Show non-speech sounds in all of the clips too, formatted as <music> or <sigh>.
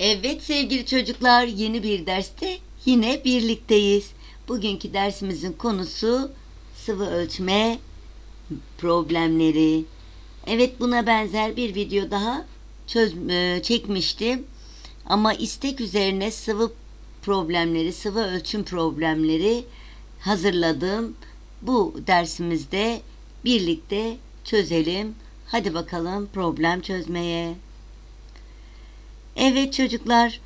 Evet sevgili çocuklar yeni bir derste yine birlikteyiz. Bugünkü dersimizin konusu sıvı ölçme problemleri. Evet buna benzer bir video daha çöz, e, çekmiştim. Ama istek üzerine sıvı problemleri, sıvı ölçüm problemleri hazırladım. Bu dersimizde birlikte çözelim. Hadi bakalım problem çözmeye. Evet çocuklar,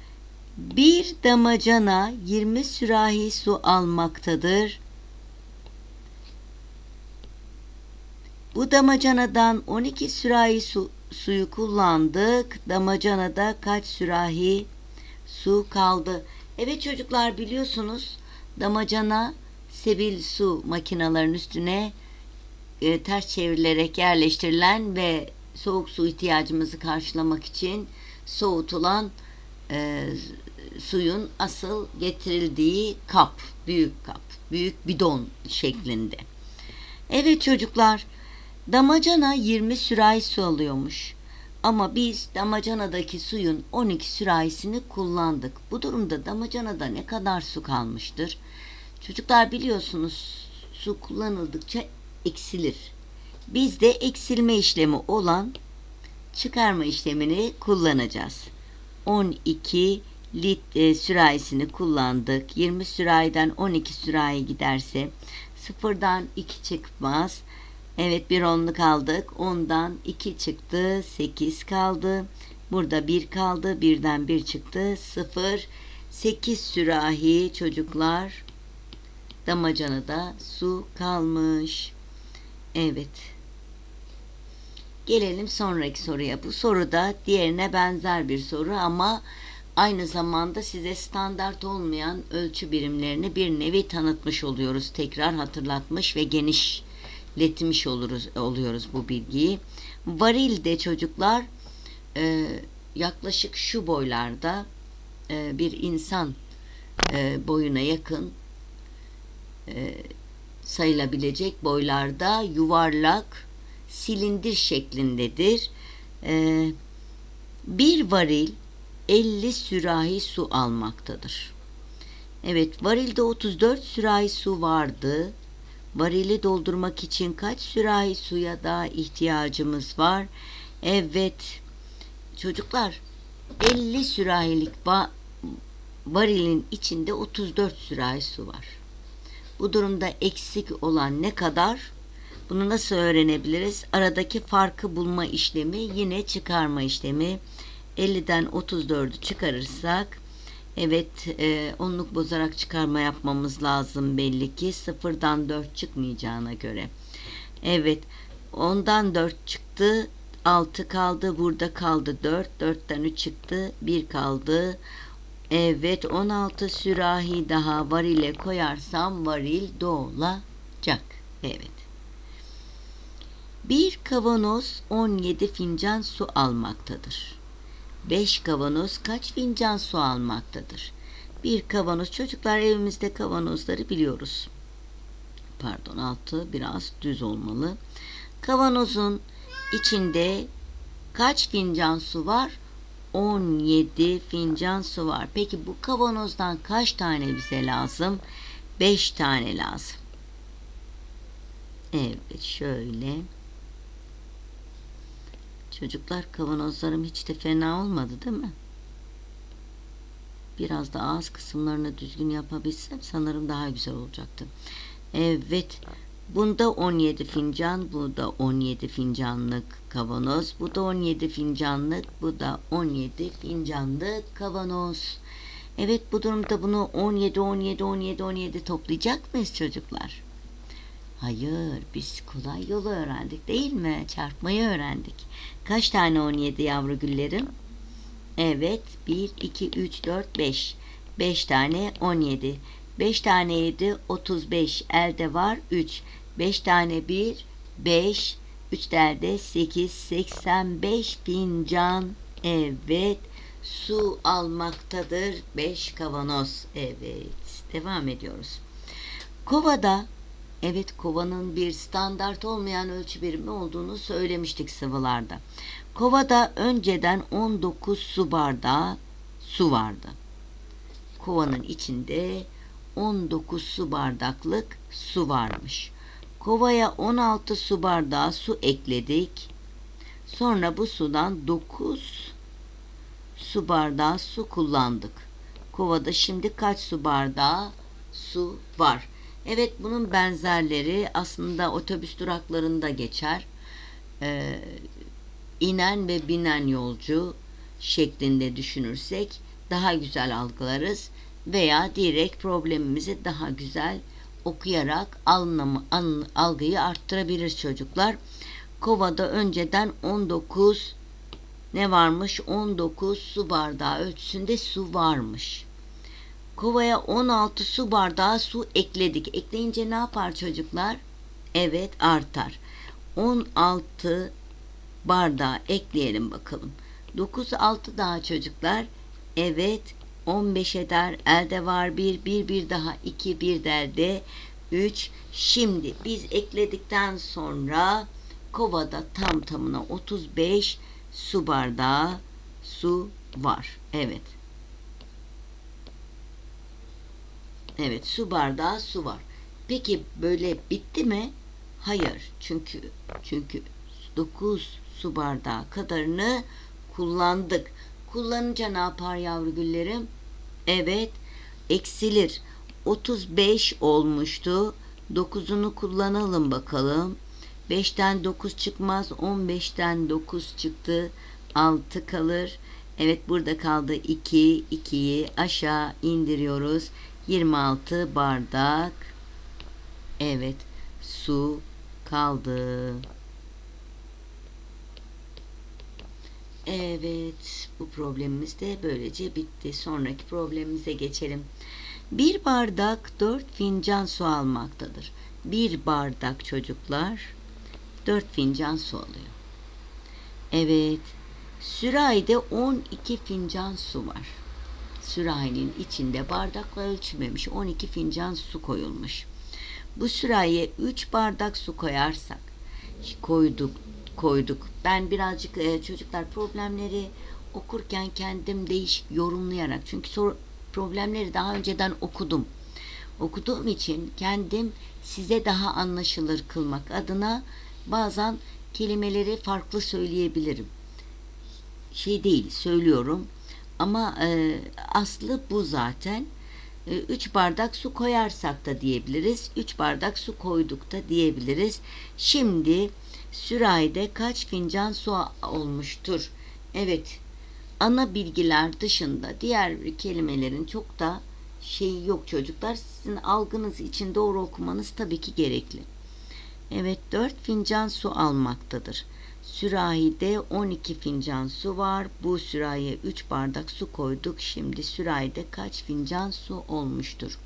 bir damacana 20 sürahi su almaktadır. Bu damacanadan 12 sürahi su, suyu kullandık. Damacanada kaç sürahi su kaldı? Evet çocuklar biliyorsunuz damacana sebil su makinalarının üstüne e, ters çevrilerek yerleştirilen ve soğuk su ihtiyacımızı karşılamak için soğutulan e, suyun asıl getirildiği kap, büyük kap, büyük bidon şeklinde. Evet çocuklar, damacana 20 sürahi su alıyormuş. Ama biz damacanadaki suyun 12 sürahisini kullandık. Bu durumda damacanada ne kadar su kalmıştır? Çocuklar biliyorsunuz su kullanıldıkça eksilir. Biz de eksilme işlemi olan çıkarma işlemini kullanacağız. 12 litre sürahisini kullandık. 20 sürahiden 12 sürahi giderse sıfırdan 2 çıkmaz. Evet bir onluk aldık. Ondan 2 çıktı. 8 kaldı. Burada 1 kaldı. Birden 1 çıktı. 0. 8 sürahi çocuklar damacanada su kalmış. Evet. Gelelim sonraki soruya. Bu soruda diğerine benzer bir soru ama aynı zamanda size standart olmayan ölçü birimlerini bir nevi tanıtmış oluyoruz. Tekrar hatırlatmış ve genişletmiş oluruz, oluyoruz bu bilgiyi. Varilde çocuklar e, yaklaşık şu boylarda e, bir insan e, boyuna yakın e, sayılabilecek boylarda yuvarlak silindir şeklindedir. Ee, bir varil 50 sürahi su almaktadır. Evet varilde 34 sürahi su vardı. Varili doldurmak için kaç sürahi suya daha ihtiyacımız var? Evet çocuklar 50 sürahilik va- varilin içinde 34 sürahi su var. Bu durumda eksik olan ne kadar? Bunu nasıl öğrenebiliriz? Aradaki farkı bulma işlemi yine çıkarma işlemi. 50'den 34'ü çıkarırsak evet e, onluk bozarak çıkarma yapmamız lazım belli ki. Sıfırdan 4 çıkmayacağına göre. Evet ondan 4 çıktı. 6 kaldı. Burada kaldı 4. 4'ten 3 çıktı. 1 kaldı. Evet 16 sürahi daha varile koyarsam varil dolacak. Evet. Bir kavanoz 17 fincan su almaktadır. 5 kavanoz kaç fincan su almaktadır? Bir kavanoz çocuklar evimizde kavanozları biliyoruz. Pardon altı biraz düz olmalı. Kavanozun içinde kaç fincan su var? 17 fincan su var. Peki bu kavanozdan kaç tane bize lazım? 5 tane lazım. Evet şöyle. Çocuklar kavanozlarım hiç de fena olmadı değil mi? Biraz da ağız kısımlarını düzgün yapabilsem sanırım daha güzel olacaktı. Evet. Bunda 17 fincan, bu da 17 fincanlık kavanoz, bu da 17 fincanlık, bu da 17 fincanlık kavanoz. Evet bu durumda bunu 17 17 17 17 toplayacak mıyız çocuklar? Hayır, biz kolay yolu öğrendik değil mi? Çarpmayı öğrendik. Kaç tane 17 yavru güllerim? Evet, 1, 2, 3, 4, 5. 5 tane 17. 5 tane 7, 35. Elde var 3. 5 tane 1, 5. 3 elde 8, 85 fincan. Evet, su almaktadır 5 kavanoz. Evet, devam ediyoruz. Kovada Evet kovanın bir standart olmayan ölçü birimi olduğunu söylemiştik sıvılarda. Kovada önceden 19 su bardağı su vardı. Kovanın içinde 19 su bardaklık su varmış. Kovaya 16 su bardağı su ekledik. Sonra bu sudan 9 su bardağı su kullandık. Kovada şimdi kaç su bardağı su var? Evet bunun benzerleri aslında otobüs duraklarında geçer. Ee, inen ve binen yolcu şeklinde düşünürsek daha güzel algılarız veya direkt problemimizi daha güzel okuyarak anlamı, an, algıyı arttırabilir çocuklar. Kovada önceden 19 ne varmış? 19 su bardağı ölçüsünde su varmış. Kovaya 16 su bardağı su ekledik. Ekleyince ne yapar çocuklar? Evet artar. 16 bardağı ekleyelim bakalım. 9 6 daha çocuklar. Evet 15 eder. Elde var 1 1 bir daha 2 bir derde 3. Şimdi biz ekledikten sonra kovada tam tamına 35 su bardağı su var. Evet. Evet su bardağı su var. Peki böyle bitti mi? Hayır. Çünkü çünkü 9 su bardağı kadarını kullandık. Kullanınca ne yapar yavru güllerim? Evet eksilir. 35 olmuştu. 9'unu kullanalım bakalım. 5'ten 9 çıkmaz. 15'ten 9 çıktı. 6 kalır. Evet burada kaldı 2. 2'yi aşağı indiriyoruz. 26 bardak. Evet su kaldı. Evet, bu problemimiz de böylece bitti. Sonraki problemimize geçelim. Bir bardak dört fincan su almaktadır. Bir bardak çocuklar dört fincan su alıyor. Evet, sürahide 12 fincan su var. Sürahinin içinde bardakla ölçmemiş 12 fincan su koyulmuş. Bu sürahiye 3 bardak su koyarsak koyduk koyduk. Ben birazcık e, çocuklar problemleri okurken kendim değişik yorumlayarak çünkü sor, problemleri daha önceden okudum. Okuduğum için kendim size daha anlaşılır kılmak adına bazen kelimeleri farklı söyleyebilirim. Şey değil söylüyorum ama e, aslı bu zaten. 3 e, bardak su koyarsak da diyebiliriz. 3 bardak su koyduk da diyebiliriz. Şimdi sürahide kaç fincan su olmuştur? Evet, ana bilgiler dışında diğer kelimelerin çok da şeyi yok çocuklar. Sizin algınız için doğru okumanız tabii ki gerekli. Evet, 4 fincan su almaktadır. Sürahide 12 fincan su var. Bu sürahiye 3 bardak su koyduk. Şimdi sürahide kaç fincan su olmuştur?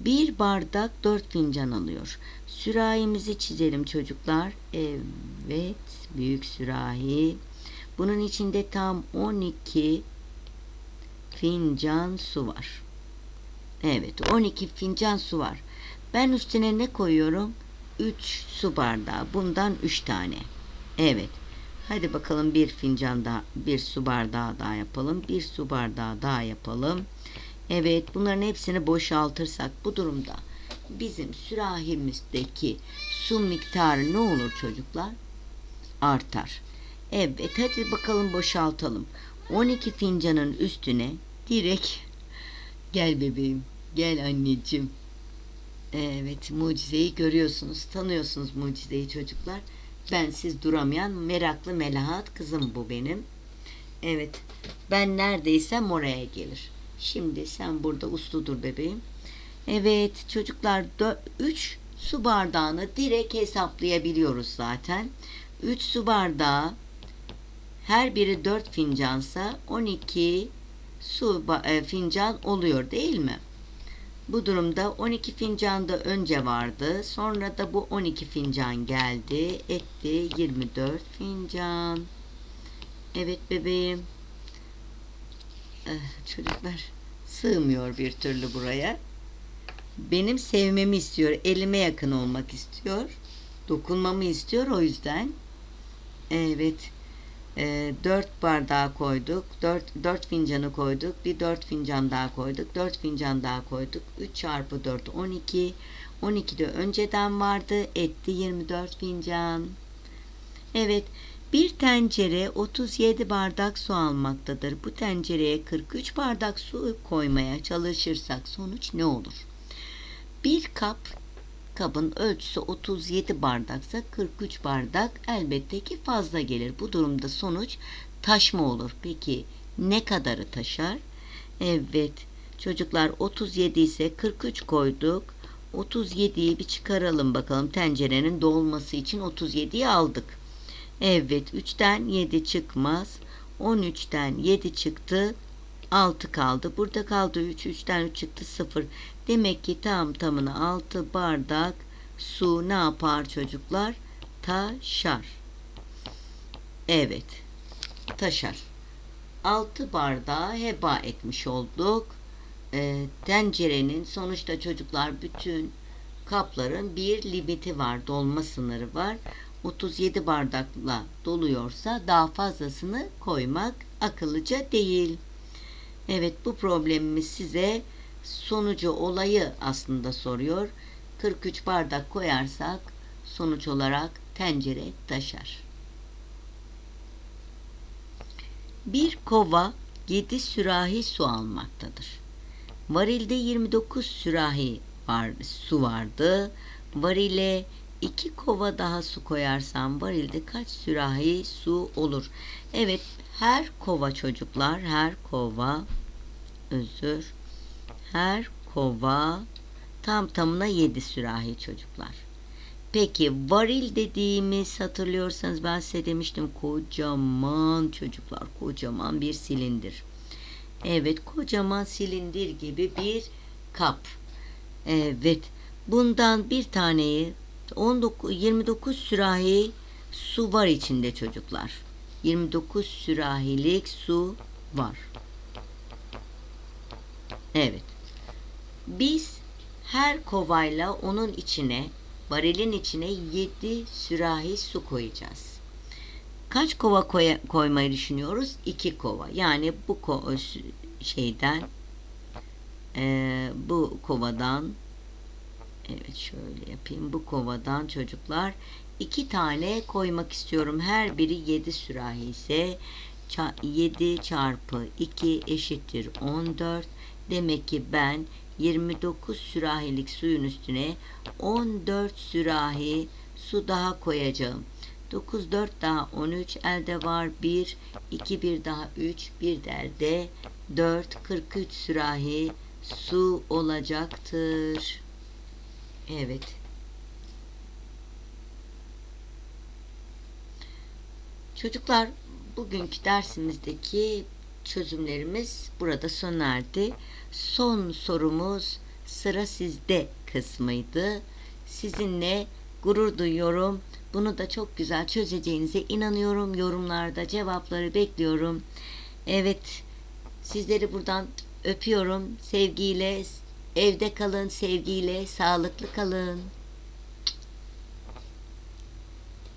Bir bardak 4 fincan alıyor. Sürahimizi çizelim çocuklar. Evet, büyük sürahi. Bunun içinde tam 12 fincan su var. Evet, 12 fincan su var. Ben üstüne ne koyuyorum? 3 su bardağı. Bundan 3 tane. Evet. Hadi bakalım bir fincan daha, bir su bardağı daha yapalım. Bir su bardağı daha yapalım. Evet, bunların hepsini boşaltırsak bu durumda bizim sürahimizdeki su miktarı ne olur çocuklar? Artar. Evet, hadi bakalım boşaltalım. 12 fincanın üstüne direkt <laughs> gel bebeğim, gel anneciğim. Evet, mucizeyi görüyorsunuz, tanıyorsunuz mucizeyi çocuklar. Bensiz duramayan meraklı melahat kızım bu benim. Evet, ben neredeysem oraya gelir. Şimdi sen burada usludur bebeğim. Evet çocuklar 3 su bardağını direkt hesaplayabiliyoruz zaten. 3 su bardağı her biri 4 fincansa 12 su e, fincan oluyor değil mi? Bu durumda 12 fincan da önce vardı. Sonra da bu 12 fincan geldi. Etti 24 fincan. Evet bebeğim. Eh, çocuklar sığmıyor bir türlü buraya. Benim sevmemi istiyor. Elime yakın olmak istiyor. Dokunmamı istiyor o yüzden. Evet. E, 4 bardağı koyduk. 4, 4 fincanı koyduk. Bir 4 fincan daha koyduk. 4 fincan daha koyduk. 3 çarpı 4 12. 12 de önceden vardı. Etti 24 fincan. Evet. Bir tencere 37 bardak su almaktadır. Bu tencereye 43 bardak su koymaya çalışırsak sonuç ne olur? Bir kap kabın ölçüsü 37 bardaksa 43 bardak elbette ki fazla gelir. Bu durumda sonuç taşma olur. Peki ne kadarı taşar? Evet çocuklar 37 ise 43 koyduk. 37'yi bir çıkaralım bakalım tencerenin dolması için 37'yi aldık. Evet 3'ten 7 çıkmaz. 13'ten 7 çıktı. 6 kaldı. Burada kaldı 3. 3'ten 3 çıktı 0. Demek ki tam tamına 6 bardak su ne yapar çocuklar? Taşar. Evet. Taşar. 6 bardağı heba etmiş olduk. E, tencerenin sonuçta çocuklar bütün kapların bir limiti var. Dolma sınırı var. 37 bardakla doluyorsa daha fazlasını koymak akıllıca değil. Evet bu problemimiz size sonucu olayı aslında soruyor. 43 bardak koyarsak sonuç olarak tencere taşar. Bir kova 7 sürahi su almaktadır. Varilde 29 sürahi var, su vardı. Varile 2 kova daha su koyarsam varilde kaç sürahi su olur? Evet her kova çocuklar her kova özür her kova tam tamına 7 sürahi çocuklar. Peki varil dediğimiz hatırlıyorsanız ben size demiştim kocaman çocuklar kocaman bir silindir. Evet kocaman silindir gibi bir kap. Evet bundan bir taneyi 19 29 sürahi su var içinde çocuklar. 29 sürahilik su var. Evet. Biz her kovayla onun içine, varilin içine 7 sürahi su koyacağız. Kaç kova koy koymayı düşünüyoruz? 2 kova. Yani bu ko şeyden e, bu kovadan evet şöyle yapayım. Bu kovadan çocuklar iki tane koymak istiyorum. Her biri 7 sürahi ise 7 çarpı 2 eşittir 14. Demek ki ben 29 sürahilik suyun üstüne 14 sürahi su daha koyacağım. 9 4 daha 13 elde var 1 2 1 daha 3 bir de elde 4 43 sürahi su olacaktır. Evet. Çocuklar bugünkü dersimizdeki çözümlerimiz burada sona erdi. Son sorumuz sıra sizde kısmıydı. Sizinle gurur duyuyorum. Bunu da çok güzel çözeceğinize inanıyorum. Yorumlarda cevapları bekliyorum. Evet, sizleri buradan öpüyorum. Sevgiyle, evde kalın, sevgiyle, sağlıklı kalın.